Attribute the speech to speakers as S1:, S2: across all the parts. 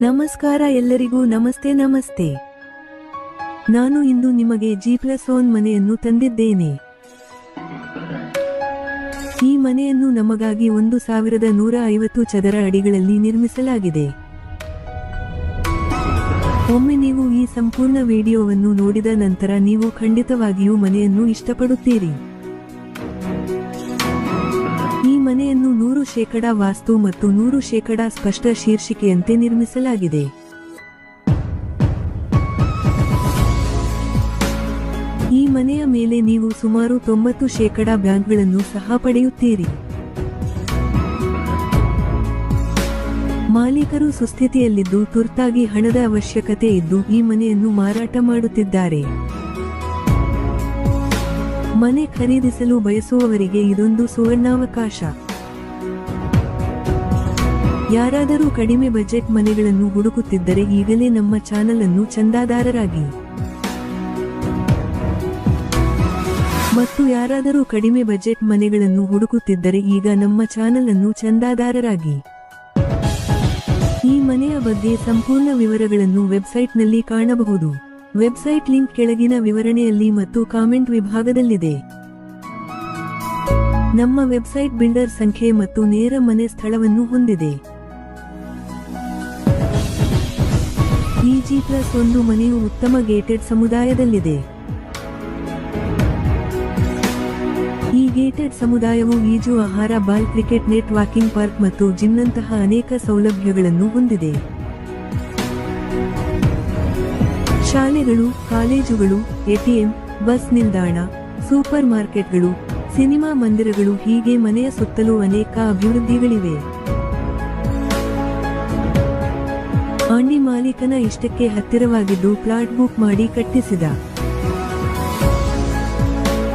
S1: ನಮಸ್ಕಾರ ಎಲ್ಲರಿಗೂ ನಮಸ್ತೆ ನಮಸ್ತೆ. ನಾನು ಇಂದು ನಿಮಗೆ ಜಿ ಪ್ಲಸ್ ಒನ್ ಮನೆಯನ್ನು ತಂದಿದ್ದೇನೆ. ಈ ಮನೆಯನ್ನು ನಮಗಾಗಿ ಒಂದು ಸಾವಿರದ ನೂರ ಐವತ್ತು ಚದರ ಅಡಿಗಳಲ್ಲಿ ನಿರ್ಮಿಸಲಾಗಿದೆ. ಒಮ್ಮೆ ನೀವು ಈ ಸಂಪೂರ್ಣ ವಿಡಿಯೋವನ್ನು ನೋಡಿದ ನಂತರ ನೀವು ಖಂಡಿತವಾಗಿಯೂ ಮನೆಯನ್ನು ಇಷ್ಟಪಡುತ್ತೀರಿ. ಮನೆಯನ್ನು ನೂರು ಶೇಕಡಾ ವಾಸ್ತು ಮತ್ತು ನೂರು ಶೇಕಡಾ ಸ್ಪಷ್ಟ ಶೀರ್ಷಿಕೆಯಂತೆ ನಿರ್ಮಿಸಲಾಗಿದೆ. ಈ ಮನೆಯ ಮೇಲೆ ನೀವು ಸುಮಾರು ತೊಂಬತ್ತು ಶೇಕಡ ಬ್ಯಾಂಕ್ಗಳನ್ನು ಸಹ ಪಡೆಯುತ್ತೀರಿ. ಮಾಲೀಕರು ಸುಸ್ಥಿತಿಯಲ್ಲಿದ್ದು ತುರ್ತಾಗಿ ಹಣದ ಅವಶ್ಯಕತೆ ಇದ್ದು ಈ ಮನೆಯನ್ನು ಮಾರಾಟ ಮಾಡುತ್ತಿದ್ದಾರೆ. ಮನೆ ಖರೀದಿಸಲು ಬಯಸುವವರಿಗೆ ಇದೊಂದು ಸುವರ್ಣಾವಕಾಶ. ಯಾರಾದರೂ ಕಡಿಮೆ ಬಜೆಟ್ ಮನೆಗಳನ್ನು ಹುಡುಕುತ್ತಿದ್ದರೆ ಈಗಲೇ ನಮ್ಮ ಚಾನಲ್ ಅನ್ನು ಚಂದಾದಾರರಾಗಿ. ಮತ್ತು ಯಾರಾದರೂ ಕಡಿಮೆ ಬಜೆಟ್ ಮನೆಗಳನ್ನು ಹುಡುಕುತ್ತಿದ್ದರೆ ಈಗ ನಮ್ಮ ಚಾನಲ್ ಅನ್ನು ಚಂದಾದಾರರಾಗಿ. ಈ ಮನೆಯ ಬಗ್ಗೆ ಸಂಪೂರ್ಣ ವಿವರಗಳನ್ನು ವೆಬ್ಸೈಟ್ನಲ್ಲಿ ಕಾಣಬಹುದು. ವೆಬ್ಸೈಟ್ ಲಿಂಕ್ ಕೆಳಗಿನ ವಿವರಣೆಯಲ್ಲಿ ಮತ್ತು ಕಾಮೆಂಟ್ ವಿಭಾಗದಲ್ಲಿದೆ. ನಮ್ಮ ವೆಬ್ಸೈಟ್ ಬಿಲ್ಡರ್ ಸಂಖ್ಯೆ ಮತ್ತು ನೇರ ಮನೆ ಸ್ಥಳವನ್ನು ಹೊಂದಿದೆ. ಜಿ ಪ್ಲಸ್ ಒಂದು ಮನೆಯು ಉತ್ತಮ ಗೇಟೆಡ್ ಸಮುದಾಯದಲ್ಲಿದೆ. ಈ ಗೇಟೆಡ್ ಸಮುದಾಯವು ಈಜು, ಆಹಾರ, ball cricket net walking park ಮತ್ತು ಜಿಮ್ನಂತಹ ಅನೇಕ ಸೌಲಭ್ಯಗಳನ್ನು ಹೊಂದಿದೆ. ಶಾಲೆಗಳು, ಕಾಲೇಜುಗಳು, ಎಟಿಎಂ, ಬಸ್ ನಿಲ್ದಾಣ, ಸೂಪರ್ ಮಾರ್ಕೆಟ್ಗಳು, ಸಿನಿಮಾ ಮಂದಿರಗಳು ಹೀಗೆ ಮನೆಯ ಸುತ್ತಲೂ ಅನೇಕ ಅಭಿವೃದ್ಧಿಗಳಿವೆ. ಆಂಡಿ ಮಾಲೀಕನ ಇಷ್ಟಕ್ಕೆ ಹತ್ತಿರವಾಗಿದ್ದು ಪ್ಲಾಟ್ ಬುಕ್ ಮಾಡಿ ಕಟ್ಟಿಸಿದ.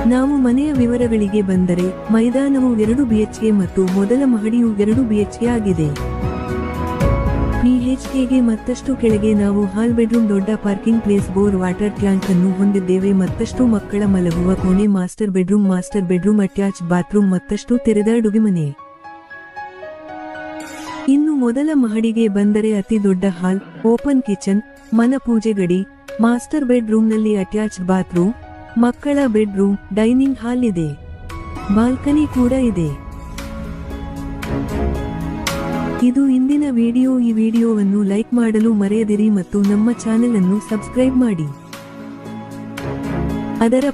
S1: ನಾವು ಮನೆಯ ವಿವರಗಳಿಗೆ ಬಂದರೆ ಮೈದಾನವು ಎರಡು ಬಿಎಚ್ಕೆ ಮತ್ತು ಮೊದಲ ಮಹಡಿಯು ಎರಡು ಬಿಎಚ್ಕೆ ಆಗಿದೆ. ಪಿಎಚ್ಕೆಗೆ ಮತ್ತಷ್ಟು ಕೆಳಗೆ ನಾವು ಹಾಲ್ ಬೆಡ್ರೂಮ್ ದೊಡ್ಡ parking place bore water tank ಅನ್ನು ಹೊಂದಿದ್ದೇವೆ. ಮತ್ತಷ್ಟು ಮಕ್ಕಳ ಮಲಗುವ ಕೋಣೆ, master bedroom master bedroom, attach bathroom, ಮತ್ತಷ್ಟು ತೆರೆದ ಮನೆ. ಇನ್ನು ಮೊದಲ ಮಹಡಿಗೆ ಬಂದರೆ ಅತಿ ದೊಡ್ಡ ಹಾಲ್, ಓಪನ್ ಕಿಚನ್, ಮನ ಪೂಜೆ ಗಡಿ, ಮಾಸ್ಟರ್ ಬೆಡ್ರೂಮ್ನಲ್ಲಿ ಅಟ್ಯಾಚ್ ಬಾತ್ರೂಮ್, ಮಕ್ಕಳ ಬೆಡ್ರೂಮ್, ಡೈನಿಂಗ್ ಹಾಲ್ ಇದೆ. ಬಾಲ್ಕನಿ ಕೂಡ ಇದೆ. ಇದು ಇಂದಿನ ವಿಡಿಯೋ. ಈ ವಿಡಿಯೋವನ್ನು ಲೈಕ್ ಮಾಡಲು ಮರೆಯದಿರಿ ಮತ್ತು ನಮ್ಮ ಚಾನೆಲ್ ಅನ್ನು ಸಬ್ಸ್ಕ್ರೈಬ್ ಮಾಡಿ. ಅದರ